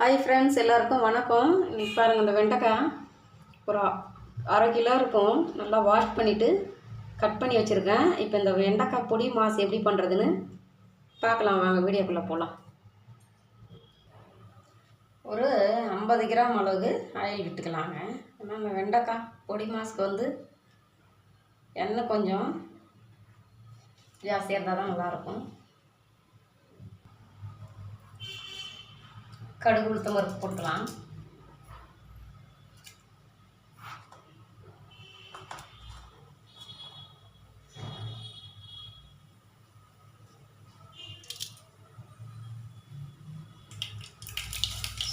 Hi friends எல்லாருக்கும் வணக்கம். இன்றைக்கி பாருங்கள் இந்த வெண்டைக்காய் ஒரு அரை கிலோ இருக்கும். நல்லா வாஷ் பண்ணிவிட்டு கட் பண்ணி வச்சுருக்கேன். இப்போ இந்த வெண்டைக்காய் பொடி மாஸ் எப்படி பண்ணுறதுன்னு பார்க்கலாம். வாங்க வீடியோக்குள்ளே போகலாம் ஒரு ஐம்பது கிராம் அளவுக்கு ஆயில் விட்டுக்கலாங்க. ஏன்னா இந்த வெண்டைக்காய் பொடி மாஸ்க்கு வந்து எண்ணெய் கொஞ்சம் ஜாஸ்தியாக இருந்தால் தான் நல்லாயிருக்கும். கடுகு உளுத்தம் பருப்பு போட்டுக்கலாம்.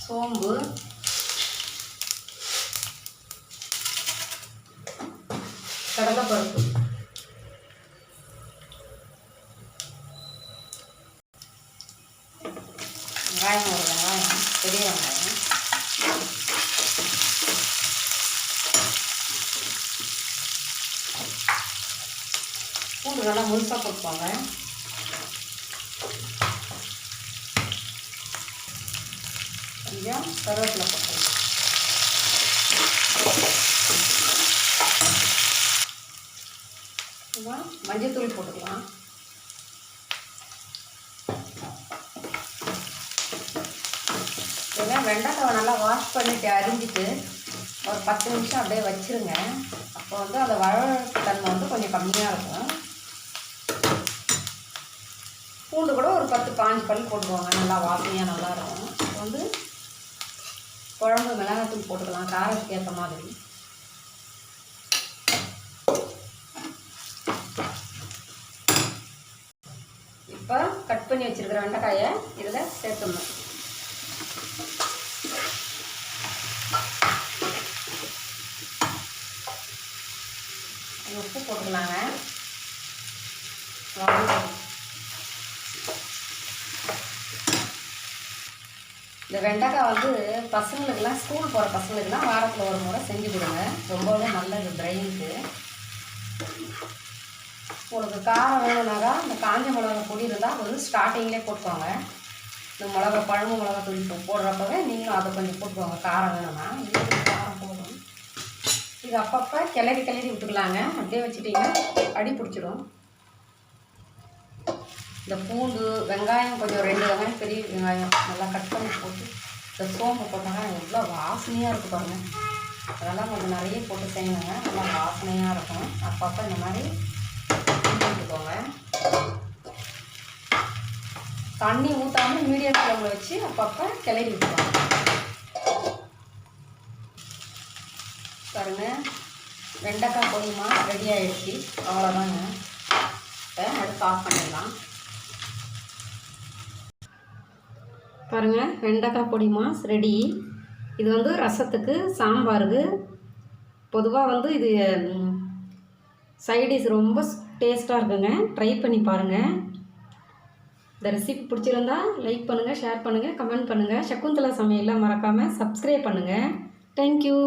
சோம்பு. கடலைப்பருப்பு வெங்காயம் ஒரு வெங்காயம் பெரிய வெங்காயம் பூண்டு நல்லா முழுசாக கொடுப்பாங்க கொஞ்சம் கருவேப்பிலை போட்டுக்கலாம் மஞ்சள் தூள் போட்டுக்கலாம். வச்சுருங்க வெண்டைக்காவை நல்லா வாஷ் பண்ணிட்டு அரிஞ்சிட்டு ஒரு பத்து நிமிஷம் அப்படியே வச்சுருங்க. அப்போ வந்து அந்த வழத்தன்மை வந்து கொஞ்சம் கம்மியாக இருக்கும். பூண்டு கூட ஒரு பத்து பாஞ்சு பல் போட்டுக்கோங்க. நல்லா வாசனையாக நல்லா இருக்கும். இப்போ வந்து குழம்பு மிளகாத்தூள் போட்டுக்கலாம். காரத்துக்கு ஏற்ற மாதிரி. இப்போ கட் பண்ணி வச்சிருக்கிற வெண்டைக்காயை இதில் சேர்த்துடணும். கொஞ்சம் போட்டுக்கலாங்க இந்த வெண்டைக்காய் வந்து பசங்களுக்கெல்லாம் ஸ்கூல் போகிற பசங்களுக்கெல்லாம் வாரத்தில் ஒரு முறை செஞ்சு கொடுங்க. ரொம்பவே நல்லது பிரெயினுக்கு உங்களுக்கு காரம் வேணும்னாக்கா இந்த காஞ்ச மிளகா பொடி இருந்தால் வந்து ஸ்டார்டிங்லேயே போட்டுக்கோங்க. இந்த மிளகா பழம்பு மிளகா தூள் போடுறப்பவே நீங்களும் அதை கொஞ்சம் போட்டுக்கோங்க. காரம் வேணும்னா. இது காரம் போதும் இது அப்பப்போ கிளறி கிளறி விட்டுக்கலாங்க. அப்படியே வச்சுட்டிங்கன்னா அடி பிடிச்சிடும். இந்த பூண்டு வெங்காயம் கொஞ்சம் ரெண்டு வெங்காயம் பெரிய வெங்காயம் நல்லா கட் பண்ணி போட்டு இந்த சோம்பு போட்டாங்க. எவ்வளோ வாசனையாக இருக்குது பாருங்கள் அதெல்லாம் கொஞ்சம் நிறைய போட்டு செய்யணுங்க நல்லா வாசனையாக இருக்கும். அப்பப்போ இந்த மாதிரி விட்டுக்கோங்க தண்ணி ஊற்றாமல் மீடியம் ஃப்ளேமில் வச்சு அப்பப்போ கிளறி விட்டுக்கோங்க. பாருங்கள் வெண்டைக்காய் பொடிமா ரெடி ஆகிடுச்சு அவ்வளோதாங்க இப்போ அடுத்து ஆஃப் பண்ணிடலாம். பாருங்கள் வெண்டைக்காய் பொடி மாஸ் ரெடி இது வந்து ரசத்துக்கு சாம்பாருக்கு. பொதுவாக வந்து இது சைடிஷ் ரொம்ப டேஸ்ட்டாக இருக்குங்க. ட்ரை பண்ணி பாருங்கள் இந்த ரெசிபி பிடிச்சிருந்தா லைக் பண்ணுங்கள் ஷேர் பண்ணுங்கள் கமெண்ட் பண்ணுங்கள் சக்குந்தலா சமையலில் மறக்காமல் சப்ஸ்கிரைப் பண்ணுங்கள் தேங்க்யூ